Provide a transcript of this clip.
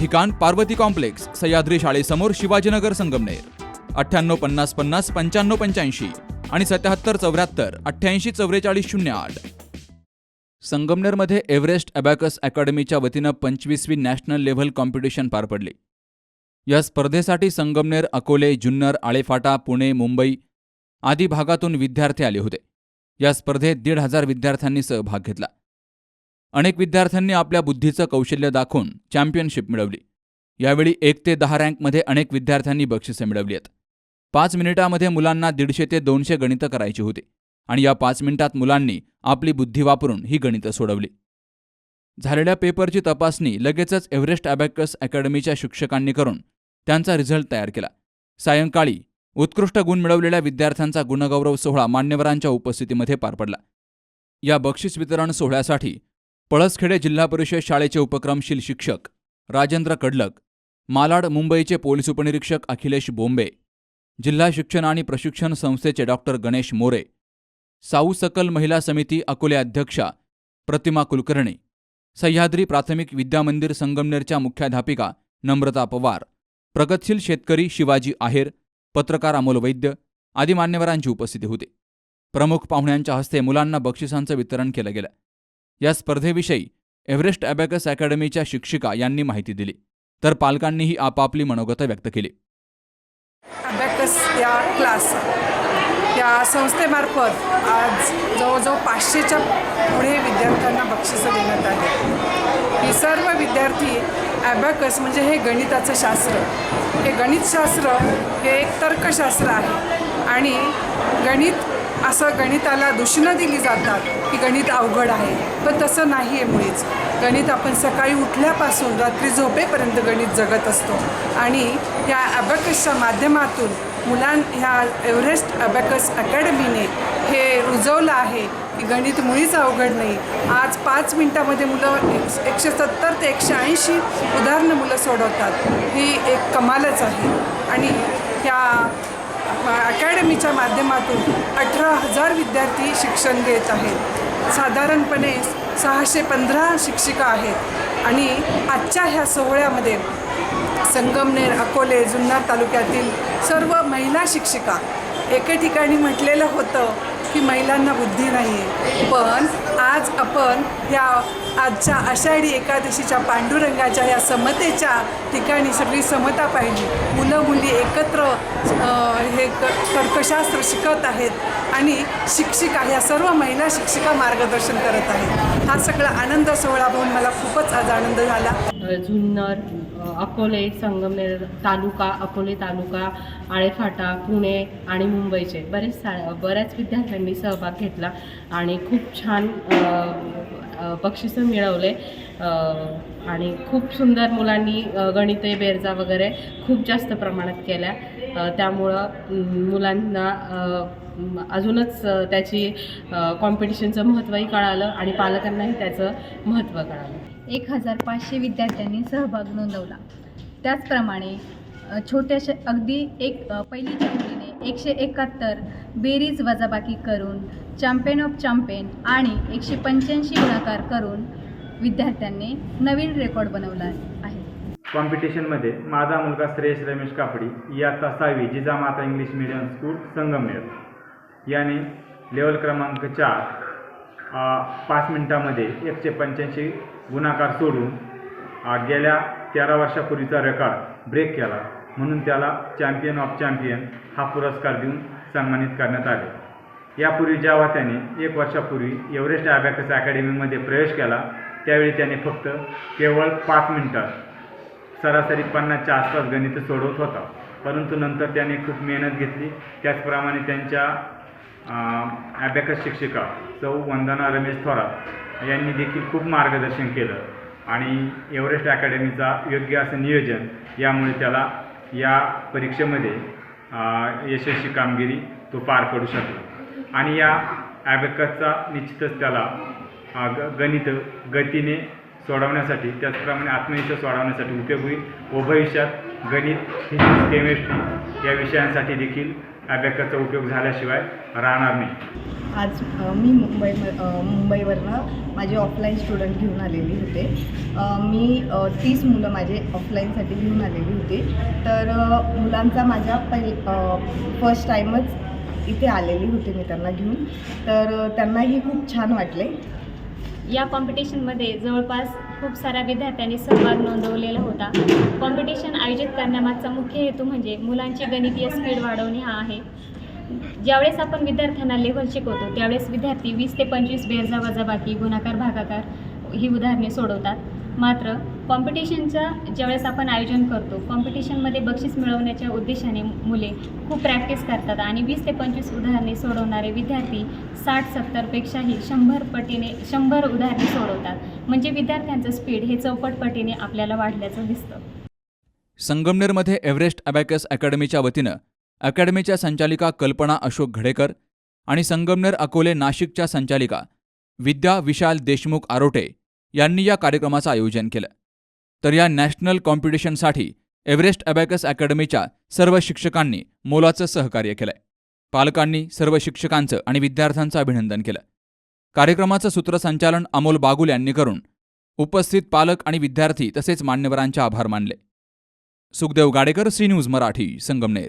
ठिकाण पार्वती कॉम्प्लेक्स सह्याद्री शाळेसमोर शिवाजीनगर संगमनेर. अठ्ठ्याण्णव पन्नास पन्नास पंच्याण्णव पंच्याऐंशी आणि सत्याहत्तर चौऱ्याहत्तर अठ्ठ्याऐंशी चौवेचाळीस शून्य आठ. संगमनेरमध्ये एव्हरेस्ट अबॅकस अकॅडमीच्या वतीनं पंचवीसवी नॅशनल लेव्हल कॉम्पिटिशन पार पडली. या स्पर्धेसाठी संगमनेर अकोले जुन्नर आळेफाटा पुणे मुंबई आदी भागातून विद्यार्थी आले होते. या स्पर्धेत दीड हजार विद्यार्थ्यांनी सहभाग घेतला. अनेक विद्यार्थ्यांनी आपल्या बुद्धीचं कौशल्य दाखवून चॅम्पियनशिप मिळवली. यावेळी एक ते दहा रँकमध्ये अनेक विद्यार्थ्यांनी बक्षिसे मिळवली आहेत. पाच मिनिटामध्ये मुलांना दीडशे ते दोनशे गणितं करायची होती आणि या पाच मिनिटात मुलांनी आपली बुद्धी वापरून ही गणितं सोडवली. झालेल्या पेपरची तपासणी लगेचच एव्हरेस्ट अबॅकस अकॅडमीच्या शिक्षकांनी करून त्यांचा रिझल्ट तयार केला. सायंकाळी उत्कृष्ट गुण मिळवलेल्या विद्यार्थ्यांचा गुणगौरव सोहळा मान्यवरांच्या उपस्थितीमध्ये पार पडला. या बक्षीस वितरण सोहळ्यासाठी पळसखेडे जिल्हा परिषद शाळेचे उपक्रमशील शिक्षक राजेंद्र कडलक मालाड मुंबईचे पोलीस उपनिरीक्षक अखिलेश बोंबे जिल्हा शिक्षण आणि प्रशिक्षण संस्थेचे डॉक्टर गणेश मोरे साऊ सकल महिला समिती अकोले अध्यक्षा प्रतिमा कुलकर्णी सह्याद्री प्राथमिक विद्यामंदिर संगमनेरच्या मुख्याध्यापिका नम्रता पवार प्रगतशील शेतकरी शिवाजी आहेर पत्रकार अमोल वैद्य आदी मान्यवरांची उपस्थिती होती. प्रमुख पाहुण्यांच्या हस्ते मुलांना बक्षिसांचं वितरण केलं गेलं. या स्पर्धेविषयी एव्हरेस्ट अबॅकस अकॅडमीच्या शिक्षिका यांनी माहिती दिली. तर पालकांनीही आपापली मनोगत व्यक्त केली. अबॅकस या क्लास या संस्थेमार्फत आज जवळजवळ पाचशेच्या पुढे विद्यार्थ्यांना बक्षिसं देण्यात आली. ही सर्व विद्यार्थी ॲबॅकस म्हणजे हे गणिताचं शास्त्र. हे गणितशास्त्र हे एक तर्कशास्त्र आहे आणि गणित असं गणिताला दूषणं दिली जातात की गणित अवघड आहे. पण तसं नाही आहे मुळीच. गणित आपण सकाळी उठल्यापासून रात्री झोपेपर्यंत गणित जगत असतो. आणि या ॲबॅकसच्या माध्यमातून मुलां ह्या एव्हरेस्ट अबॅकस अकॅडमीने हे रुजवलं आहे की गणित मुळीच अवघड नाही. आज पाच मिनटामध्ये मुलं एक एकशे सत्तर ते एकशे ऐंशी उदाहरणं मुलं सोडवतात. ही एक कमालच आहे. आणि ह्या अकॅडमीच्या माध्यमातून अठरा हजार विद्यार्थी शिक्षण घेत आहेत. साधारणपणे सहाशे पंधरा शिक्षिका आहेत. आणि आजच्या ह्या सोहळ्यामध्ये संगमनेर अकोले जुन्नर तालुक्यातील सर्व महिला शिक्षिका एके ठिकाणी म्हटलेलं होतं की महिलांना बुद्धी नाही आहे पण आज आपण या आजच्या आषाढी एकादशीच्या पांडुरंगाच्या या समतेच्या ठिकाणी सगळी समता पाहिली. मुलं मुली एकत्र हे क तर्कशास्त्र शिकत आहेत आणि शिक्षिका ह्या सर्व महिला शिक्षिका मार्गदर्शन करत आहेत. हा सगळा आनंद सोहळा पाहून मला खूपच आज आनंद झाला. जुन्नर अकोले संगमनेर तालुका अकोले तालुका आळेफाटा पुणे आणि मुंबईचे बरेच सा बऱ्याच विद्यार्थ्यांनी सहभाग घेतला आणि खूप छान बक्षिसं मिळवले. आणि खूप सुंदर मुलांनी गणिते बेरजा वगैरे खूप जास्त प्रमाणात केल्या. त्यामुळं मुलांना अजूनच त्याची कॉम्पिटिशनचं महत्त्वही कळालं आणि पालकांनाही त्याचं महत्त्व कळालं. एक हजार पाचशे विद्यार्थ्यांनी सहभाग नोंदवला. त्याचप्रमाणे छोट्याशा अगदी एक अ, पहिलीच्या मुलीने एकशे एकाहत्तर बेरीज वजाबाकी करून चॅम्पियन ऑफ चॅम्पियन आणि एकशे पंच्याऐंशी गुणाकार करून विद्यार्थ्यांनी नवीन रेकॉर्ड बनवला आहे. कॉम्पिटिशनमध्ये माझा मुलगा श्रेयस रमेश कापडी इयत्ता सहावी Jijamata English medium school Sangamner. याने लेवल क्रमांक चार पाच मिनिटामध्ये एकशे पंच्याऐंशी गुणाकार सोडून गेल्या तेरा वर्षापूर्वीचा रेकॉर्ड ब्रेक केला. म्हणून त्याला चॅम्पियन ऑफ चॅम्पियन हा पुरस्कार देऊन सन्मानित करण्यात आले. यापूर्वी जेव्हा त्याने एक वर्षापूर्वी एव्हरेस्ट अबॅकस अकॅडमीमध्ये प्रवेश केला त्यावेळी त्याने फक्त केवळ पाच मिनटात सरासरी पन्नासच्या आसपास गणित सोडवत होता. परंतु नंतर त्याने खूप मेहनत घेतली. त्याचप्रमाणे त्यांच्या ॲबॅकस शिक्षिका सौ वंदना रमेश थोरात यांनी देखील खूप मार्गदर्शन केलं. आणि एव्हरेस्ट अकॅडमीचा योग्य असं नियोजन यामुळे त्याला या परीक्षेमध्ये यशस्वी कामगिरी तो पार पडू शकला. आणि या ॲबॅकसचा निश्चितच त्याला ग गणित गतीने सोडवण्यासाठी त्याचप्रमाणे आत्मविश्वास वाढवण्यासाठी उपयोग होईल व भविष्यात गणित फिजिक्स केमिस्ट्री या विषयांसाठी देखील ॲबॅकसचा उपयोग झाल्याशिवाय राहणार नाही. आज मी मुंबई मुंबईवरनं माझे ऑफलाईन स्टुडंट घेऊन आलेली होते. मी तीस मुलं माझे ऑफलाईनसाठी घेऊन आलेली होती. तर मुलांचा माझ्या पहि फर्स्ट टाईमच इथे आलेली होती मी त्यांना घेऊन. तर त्यांनाही खूप छान वाटले. या कॉम्पिटिशनमध्ये जवळपास खूप साऱ्या विद्यार्थ्यांनी सहभाग नोंदवलेला होता. कॉम्पिटिशन आयोजित करण्यामागचा मुख्य हेतू म्हणजे मुलांची गणितीय स्पीड वाढवणे हा आहे. ज्यावेळेस आपण विद्यार्थ्यांना लेव्हल शिकवतो त्यावेळेस विद्यार्थी वीस ते पंचवीस बेरजा वजाबाकी गुणाकार भागाकार ही उदाहरणे सोडवतात. मात्र कॉम्पिटिशनचं ज्यावेळेस आपण आयोजन करतो कॉम्पिटिशनमध्ये बक्षीस मिळवण्याच्या उद्देशाने मुले खूप प्रॅक्टिस करतात आणि वीस ते पंचवीस उदाहरणे सोडवणारे विद्यार्थी साठ सत्तरपेक्षाही शंभर पटीने शंभर उदाहरणे सोडवतात. म्हणजे विद्यार्थ्यांचं स्पीड हे चौपट पटीने आपल्याला वाढल्याचं दिसतं. संगमनेरमध्ये एव्हरेस्ट अबॅकस अकॅडमीच्या वतीनं अकॅडमीच्या संचालिका कल्पना अशोक घडेकर आणि संगमनेर अकोले नाशिकच्या संचालिका विद्या विशाल देशमुख आरोटे यांनी या कार्यक्रमाचं आयोजन केलं. तर या नॅशनल कॉम्पिटिशनसाठी एव्हरेस्ट अबॅकस अकॅडमीच्या सर्व शिक्षकांनी मोलाचं सहकार्य केलंय. पालकांनी सर्व शिक्षकांचं आणि विद्यार्थ्यांचं अभिनंदन केलं. कार्यक्रमाचं सूत्रसंचालन अमोल बागुल यांनी करून उपस्थित पालक आणि विद्यार्थी तसेच मान्यवरांचे आभार मानले. Sukhdev Gadekar C news Marathi Sangamner.